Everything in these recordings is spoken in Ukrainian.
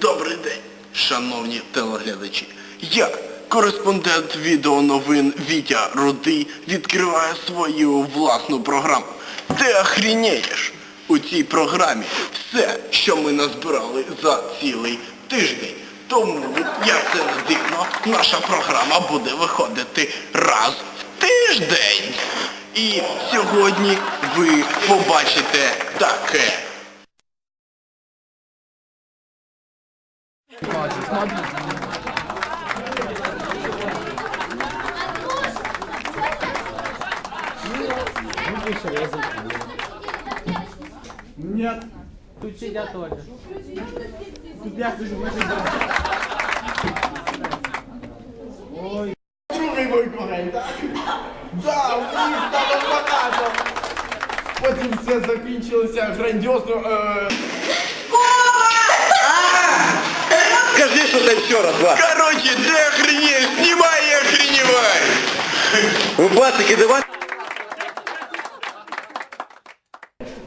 Добрий день, шановні телеглядачі. Я, кореспондент відеоновин Вітя Рудий, відкриваю свою власну програму. Ти охрінєєш! У цій програмі все, що ми назбирали за цілий тиждень. Тому, як це не дивно, наша програма буде виходити раз в тиждень. І сьогодні ви побачите таке. Нет. Тут сидят тоже. Тут я сижу, значит, Ой. Другий мой колег, так? Да, мені стало багато. Потім все закінчилося грандіозно. Е... Скажи, що це ще раз, Влад. Короче, ти охренєш, знімай і охренівай. Ви пацики, давай.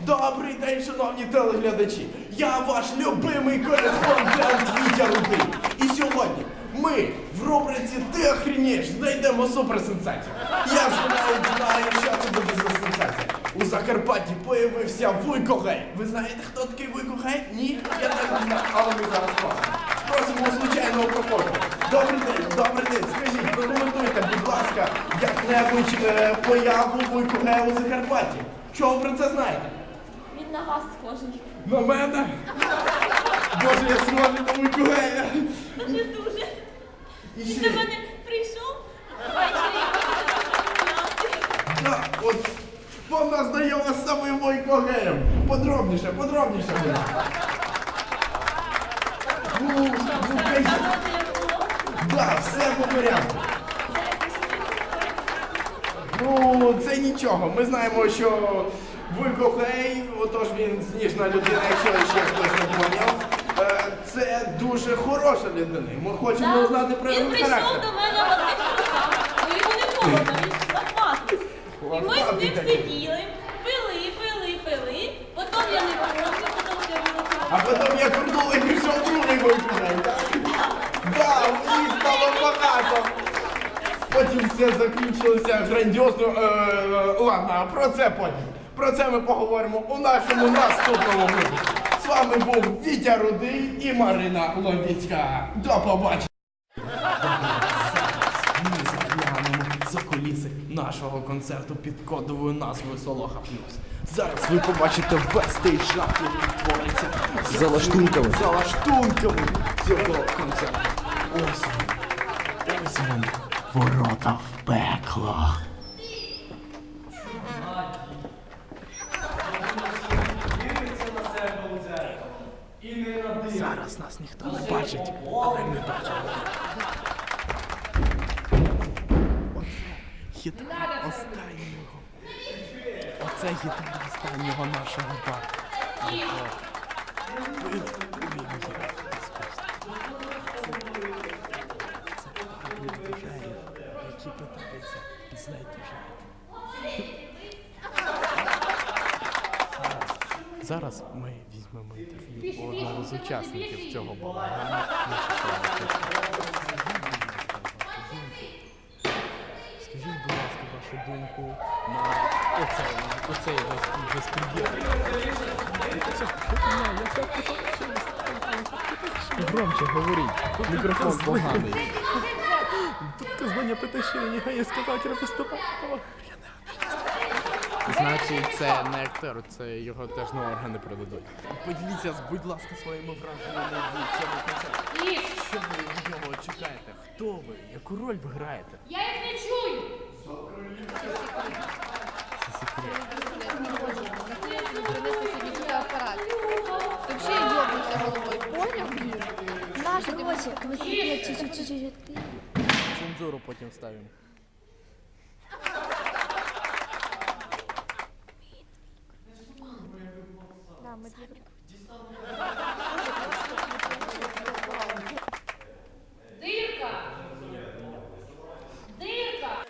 Добрий день, шановні телеглядачі! Я ваш любимий кореспондент Вітя Рудий. І сьогодні ми в рубриці Ти охренєш знайдемо суперсенсацію. Я вже навіть знаю, що це буде за сенсація. У Закарпатті появився Вуйко Гей. Ви знаєте, хто такий Вуйко Гей? Ні? Я теж не знаю, але ми зараз просимо. Добрий день, добрий день. Скажіть, прокоментуйте, будь ласка, як-небудь е, появу Вуйко Гея у Закарпатті. Що ви про це знаєте? Він на вас схожий. На мене? Боже, я схожий на Миколая. Дуже дуже. І Він ще, до мене прийшов ввечері. да, от, вона знайома з самим Миколаєм. Подробніше, подробніше. будь ласка. Ну, ну, кажіть. Було. все по порядку. Ну, це нічого. Ми знаємо, що Вуйко Гей, отож він сніжна людина, якщо ще хтось не поняв. Е, Це дуже хороша людина. Ми хочемо знати про Він його прийшов характер. до мене в бо йому не холодно, він ж лахматий. І ми з ним такий. сиділи, пили, пили, пили. Потім я не помню, потім я А вилетіла. потім я крутнула і пішов другий бойконей, так? Мені стало багато. Потім все закінчилося грандіозно. Е, ладно, про це потім. Про це ми поговоримо у нашому наступному випуску. З вами був Вітя Рудий і Марина Ловіцька. До побачення. Ми заглянемо за куліси нашого концерту під кодовою назвою Солоха Плюс. Зараз ви побачите весь той жах, який твориться за лаштунками. За лаштунками цього концерту. Ось він. Ось він. Ворота в пекло. Зараз нас ніхто не бачить, але ми бачимо. Гітара останнього. Оце гітара останнього нашого бару. Його били які питаються знайти жертву. Зараз, ми візьмемо інтерв'ю у одного з учасників цього балагану. Скажіть, будь ласка, вашу думку на оцей, безпреділ. Громче говоріть, мікрофон поганий. Тут казання питає, нехай я сказати, виступати. Значить, це не актер, це його теж на органи продадуть. Поділіться, будь ласка, своїми враженнями від цього концерту. Що ви від нього чекаєте? Хто ви? Яку роль ви граєте? Я їх не чую. принесли собі фотоапарат. Ти взагалі йобнувся головою, поняв? Наша, дивися, ви сиділи чуть-чуть. Цензуру потім ставимо. Да, ми дві Дирка! Дирка!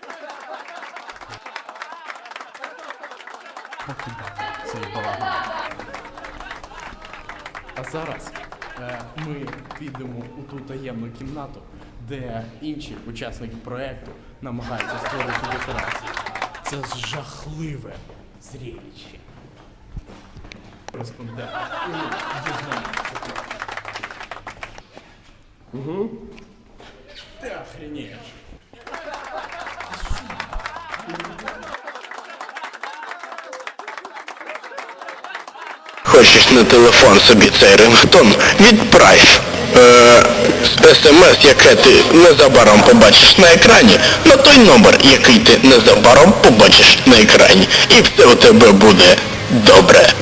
А зараз е, ми підемо у ту таємну кімнату, де інші учасники проекту намагаються створити декорації. Це жахливе зрелище. Кореспондент. І. Угу. Ти охренеєш. Хочеш на телефон собі цей рингтон? Відправь смс, яке ти незабаром побачиш на екрані, на той номер, який ти незабаром побачиш на екрані. І все у тебе буде добре.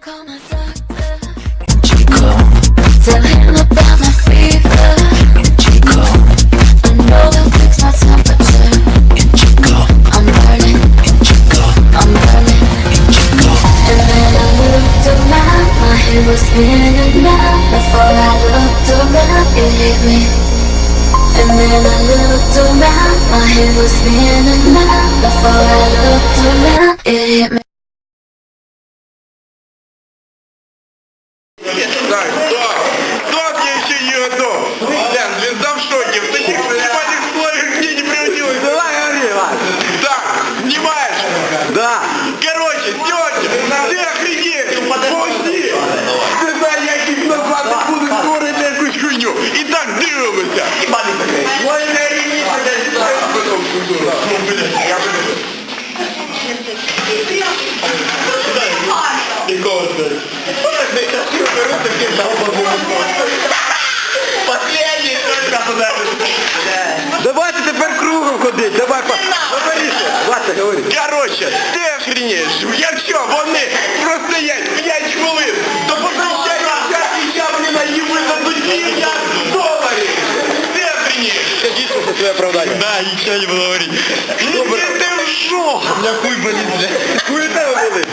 Call my doctor. Tell him about my fever. I know my temperature. I'm burning. I'm burning. And then I looked around. My head was spinning round. Before I looked around, it hit me. And then I looked around. My head was spinning round. Последний только туда. Давайте тепер кругом ходить, давай, па- говорите, Вася, говори. Короче, ти охренеєш, якщо вони простоять 5 хвилин, то позначається і я, блін, а їм видадуть мільярд доларів. Ти охренеєш. Скажіть, що це своє оправдання. Да, нічого не буду говорити. Добре. Ти в шок. Я хуй болить, бля. Хуй тебе болить.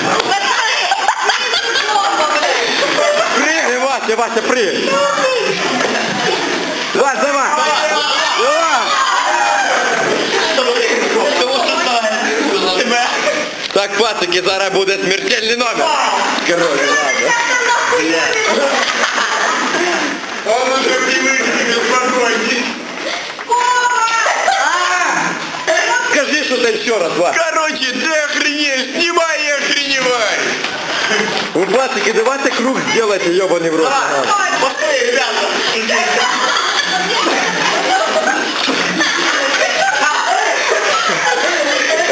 Вася, Вася. Вась, давай. Давай. Тебе. Так, пацики, зараз буде смертельний номер. Короче, ладно. Он уже привык спокойней. Скажи, що це ще раз, Вася. Короче, ты охренеешь, снимай. Ви, пацики, давайте круг сделайте, ебаный в рот. Быстрее, ребята.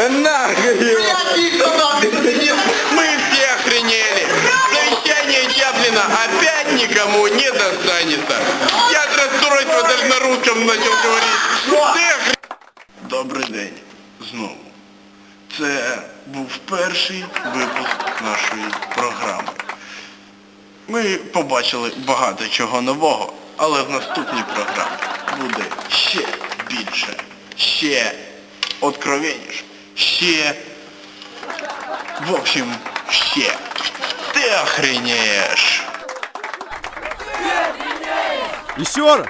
Нахуй его. Мы все охренели. Завещание Чаплина опять никому не достанется. Я от расстройства даже на русском начал говорить. Добрий день. Знову. Це був перший випуск нашої програми. Ми побачили багато чого нового, але в наступній програмі буде ще більше, ще откровенніше, ще... В общем, ще. Ти охренеєш. Еще раз!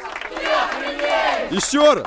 Еще раз!